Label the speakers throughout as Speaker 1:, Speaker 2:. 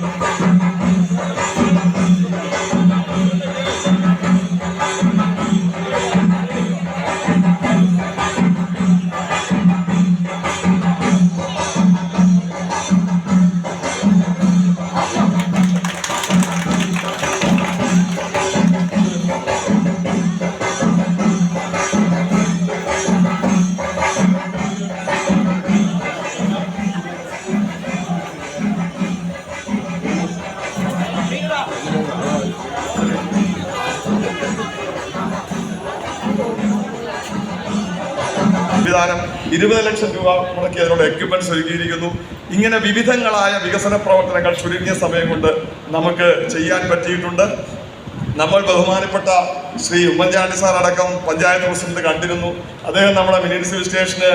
Speaker 1: Bye. സംവിധാനം ഇരുപത് ലക്ഷം രൂപ മുടക്കി അതിനുള്ള എക്യുപ്മെന്റ്സ് ഒരുക്കിയിരിക്കുന്നു. ഇങ്ങനെ വിവിധങ്ങളായ വികസന പ്രവർത്തനങ്ങൾ ചുരുങ്ങിയ സമയം കൊണ്ട് നമുക്ക് ചെയ്യാൻ പറ്റിയിട്ടുണ്ട്. നമ്മൾ ബഹുമാനപ്പെട്ട ശ്രീ ഉമ്മൻചാണ്ടി സാർ അടക്കം പഞ്ചായത്ത് പ്രസിഡന്റ് കണ്ടിരുന്നു. അദ്ദേഹം നമ്മുടെ മിനിസിപ്പൽ സ്റ്റേഷന്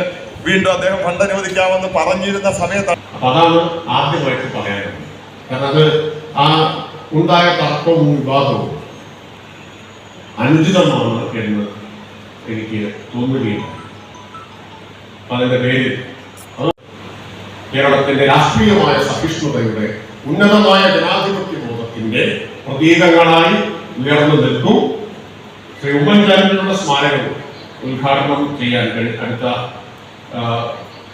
Speaker 1: വീണ്ടും അദ്ദേഹം ഫണ്ട് അനുവദിക്കാമെന്ന് പറഞ്ഞിരുന്ന
Speaker 2: സമയത്താണ് അതാണ് ആദ്യമായിട്ട് പറയാനുള്ളത്. കാരണം ആ ഉണ്ടായ തർക്കവും വിവാദവും അനുചിതമാണ് എന്ന് എനിക്ക് തോന്നുകയില്ല. അതിന്റെ പേര് കേരളത്തിന്റെ രാഷ്ട്രീയമായ സഹിഷ്ണുതയുടെ ഉന്നതമായ ജനാധിപത്യ ബോധത്തിന്റെ പ്രതീകങ്ങളായി ഉയർന്നു നിൽക്കും. ശ്രീ ഉമ്മൻചാണ്ടിയുടെ സ്മാരകം ഉദ്ഘാടനം ചെയ്യാൻ അടുത്ത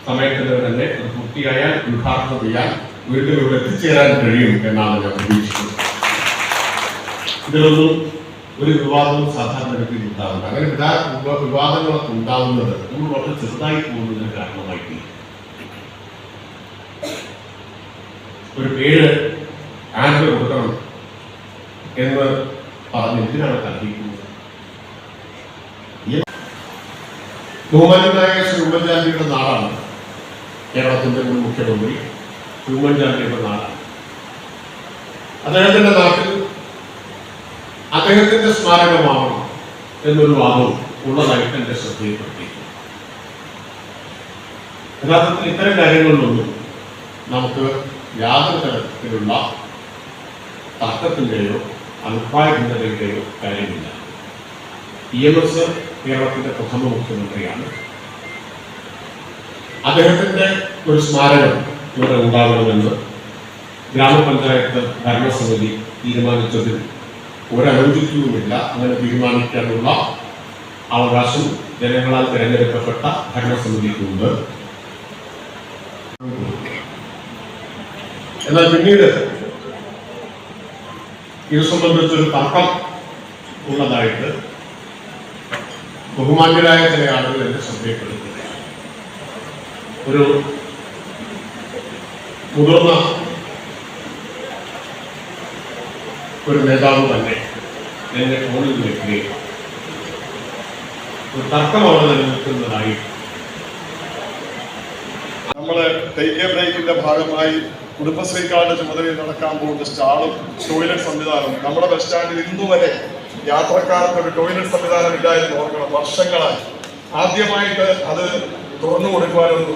Speaker 2: സമയത്തിന് തന്നെ അത് പൂർത്തിയായാൽ ഉദ്ഘാടനം ചെയ്യാൻ വീണ്ടും ഇവിടെ എത്തിച്ചേരാൻ കഴിയും എന്നാണ് ഞാൻ പ്രതീക്ഷിക്കുന്നത്. ഇതിലൊന്നും ഒരു വിവാദവും സാധാരണഗതിയിൽ ഉണ്ടാകുന്നത് അങ്ങനെ വിവാ- വിവാദങ്ങളൊക്കെ ഉണ്ടാകുന്നത് നമ്മൾ വളരെ ചെറുതായി പോകുന്നതിന് കാരണമായിട്ടില്ല. ഒരു പേര് ആർക്ക് കൊടുക്കണം എന്ന് പറഞ്ഞ് എന്തിനാണ് തർക്കിക്കുന്നത് ഈ ബഹുമാനായ ശ്രീ ഉമ്മൻചാണ്ടിയുടെ നാടാണ് കേരളത്തിന്റെ മുൻ മുഖ്യമന്ത്രി. ഉമ്മൻചാണ്ടിയുടെ നാടാണ്. അദ്ദേഹത്തിന്റെ നാട്ടിൽ അദ്ദേഹത്തിന്റെ സ്മാരകമാവണം എന്നൊരു വാദവും ഉള്ളതായിട്ട് എന്റെ ശ്രദ്ധയിൽപ്പെടുത്തി. യഥാർത്ഥത്തിൽ ഇത്തരം കാര്യങ്ങളിലൊന്നും നമുക്ക് യാതൊരു തരത്തിലുള്ള തർക്കത്തിന്റെയോ അഭിപ്രായ ഭിന്നതയുടെയോ കാര്യമില്ല. ഇ എം എസ് കേരളത്തിന്റെ പ്രഥമ മുഖ്യമന്ത്രിയാണ്. അദ്ദേഹത്തിന്റെ ഒരു സ്മാരകം ഇവിടെ ഉണ്ടാകണമെന്ന് ഗ്രാമപഞ്ചായത്ത് ഭരണസമിതി തീരുമാനിച്ചതിൽ ഒരനൗചിത്യവുമില്ല അങ്ങനെ തീരുമാനിക്കാനുള്ള അവകാശം ജനങ്ങളാൽ തിരഞ്ഞെടുക്കപ്പെട്ട ഭരണസമിതിക്കുണ്ട്. എന്നാൽ പിന്നീട് ഇത് സംബന്ധിച്ചൊരു തർക്കം ഉള്ളതായിട്ട് ബഹുമാന്യരായ ചില ആളുകൾ എന്നെ ശ്രദ്ധയപ്പെടുത്തുകയാണ് ഒരു മുതിർന്ന ഒരു നേതാവ് തന്നെ എന്നെ ഫോണിൽ വിളിക്കുകയും ഒരു തർക്കം അവിടെ നിലനിൽക്കുന്നതായി.
Speaker 1: നമ്മൾ എ ബ്രേക്കിന്റെ ഭാഗമായി കുടുംബശ്രീ കാർഡ് ചുമതലയിൽ നടക്കാൻ പോകുന്ന സ്റ്റാളും ടോയ്ലറ്റ് സംവിധാനവും നമ്മുടെ ബസ് സ്റ്റാൻഡിൽ ഇന്നു വരെ യാത്രക്കാർക്ക് ഒരു ടോയ്ലറ്റ് സംവിധാനം ഇല്ലായിരുന്നു ഓർക്കണം. വർഷങ്ങളായി. ആദ്യമായിട്ട് അത് തുറന്നു കൊടുക്കുവാനൊരു